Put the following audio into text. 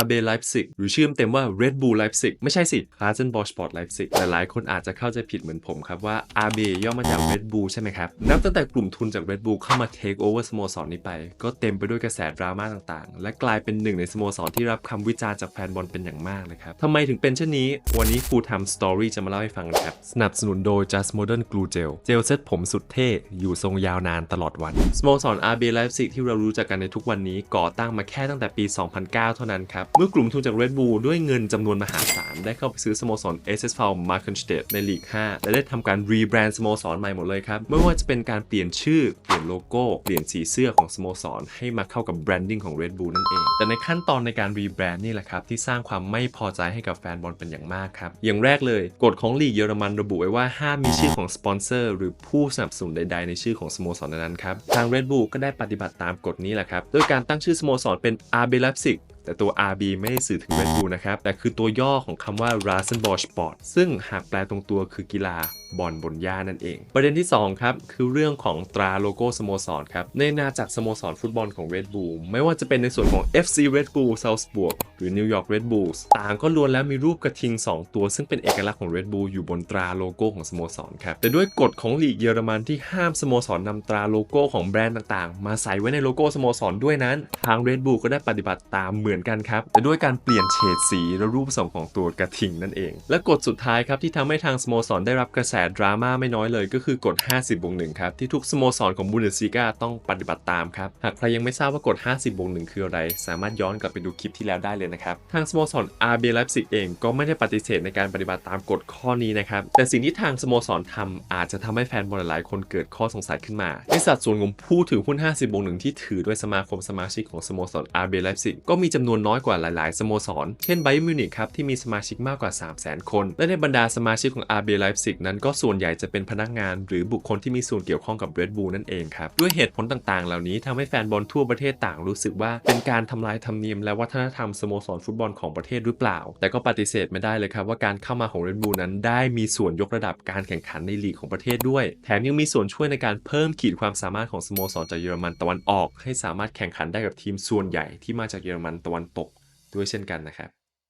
RB Leipzig หรือชื่อเต็มว่า Red Bull Leipzig ไม่ใช่สิ k a s e n b o s Sport Leipzig แต่หลายคนอาจจะเข้าใจผิดเหมือนผมครับว่า RB ย่อมาจาก Red Bull ใช่ไหมครับ นับตั้งแต่กลุ่มทุนจาก Red Bull เข้ามา take over สโมสรนี้ไป ก็เต็มไปด้วยกระแสดราม่าต่างๆ และกลายเป็นหนึ่งในสโมสรที่รับคำวิจารณ์จากแฟนบอลเป็นอย่างมากเลยครับทำไมถึงเป็นเช่นนี้ วันนี้ Full Time Story จะมาเล่าให้ฟังครับสนับสนุนโดย Just Modern Glue Gel เจลเซ็ตผมสุดเท่อยู่ทรงยาวนานตลอดวันสโมสร RB Leipzig ที่เรารู้จักกันในทุกวันนี้ก่อตั้งมาแค่ตั้งแต่ปี 2009 เท่านั้นครับเมื่อกลุ่มทุนจาก Red Bull ด้วยเงินจำนวนมหาศาล ได้เข้าไปซื้อสโมสร SSV m a r k e n s t e d t ในลีก 5 และได้ทำการรีแบรนด์สโมสรใหม่หมดเลยครับ ไม่ว่าจะเป็นการเปลี่ยนชื่อ เปลี่ยนโลโก้ เปลี่ยนสีเสื้อของสโมสร ให้มาเข้ากับแบรนดิ้งของ Red Bull นั่นเอง แต่ในขั้นตอนในการรีแบรนด์นี่แหละครับที่สร้างความไม่พอใจให้กับแฟนบอลเป็นอย่างมากครับ อย่างแรกเลยกฎของลีกเยอรมันระบุไว้ว่าห้ามมีชื่อของสปอนเซอร์หรือผู้สนับสนุนใด ๆ ในชื่อของสโมสรนั้นครับ ทาง Red Bull ก็ได้ปฏิบัติตามกฎนี้แหละครับ โดยการตั้งชื่อสโมสรเป็น RB Leipzig แต่ตัว RB ไม่ได้สื่อถึง Red Bull นะครับ แต่คือตัวย่อของคำว่า Rasenball Sport ซึ่งหากแปลตรงตัวคือกีฬาบอลบนหญ้านั่นเอง ประเด็นที่ 2 ครับ คือเรื่องของตราโลโก้สโมสรครับ ในนาจากสโมสรฟุตบอลของ Red Bull ไม่ว่าจะเป็นในส่วนของ FC Red Bull Salzburg หรือ New York Red Bulls ต่างก็ล้วนแล้วมีรูปกระทิง 2 ตัว ซึ่งเป็นเอกลักษณ์ของ Red Bull อยู่บนตราโลโก้ของสโมสรครับ แต่ด้วยกฎของลีกเยอรมันที่ห้ามสโมสรนำตราโลโก้ของแบรนด์ต่างๆ มาใส่ไว้ในโลโก้สโมสรด้วยนั้น ทาง Red Bull ก็ได้ปฏิบัติตามเหมือนกันครับ แต่ด้วยการเปลี่ยนเฉดสีและรูปทรงของตัวกระทิงนั่นเอง และกฎสุดท้ายครับที่ทำให้ทางสโมสรได้รับกระแสดราม่าไม่น้อยเลยก็คือกฎ 50บวก1ครับที่ทุกสโมสรของบูเดสซีกาต้องปฏิบัติตามครับ หากใครยังไม่ทราบว่ากฎ 50บวก1คืออะไร สามารถย้อนกลับไปดูคลิปที่แล้วได้เลยนะครับ ทางสโมสร RB Leipzig เองก็ไม่ได้ปฏิเสธในการปฏิบัติตามกฎข้อนี้นะครับ แต่สิ่งที่ทางสโมสรทำอาจจะทำให้แฟนบอลหลายคนเกิดข้อสงสัยขึ้นมา ในสัดส่วนของผู้ถือหุ้น 50บวก1ที่ถือด้วยสมาคมสมาชิกของสโมสร RB Leipzig ก็มีจำนวนน้อยกว่าหลาย ๆ สโมสร เช่นไบมิวนิกครับที่มีสมาชิกมากกว่า 300,000 คน และในบรรดาสมาชิกของ RB Leipzig นั้นก็ส่วนใหญ่จะเป็นพนักงาน หรือบุคคลที่มีส่วนเกี่ยวข้องกับ Red Bull นั่นเองครับ ด้วยเหตุผลต่าง ๆ เหล่านี้ทำให้แฟนบอลทั่วประเทศต่างรู้สึกว่า เป็นการทำลายธรรมเนียมและวัฒนธรรมสโมสรฟุตบอลของประเทศหรือเปล่า แต่ก็ปฏิเสธไม่ได้เลยครับว่าการเข้ามาของ Red Bull นั้น ได้มีส่วนยกระดับการแข่งขันในลีกของประเทศด้วย แถมยังมีส่วนช่วยในการเพิ่มขีดความสามารถของสโมสรจากเยอรมันตะวันออก ให้สามารถแข่งขันได้กับทีมส่วนใหญ่ที่มาจากเยอรมันตะวันตกด้วยเช่นกันนะครับ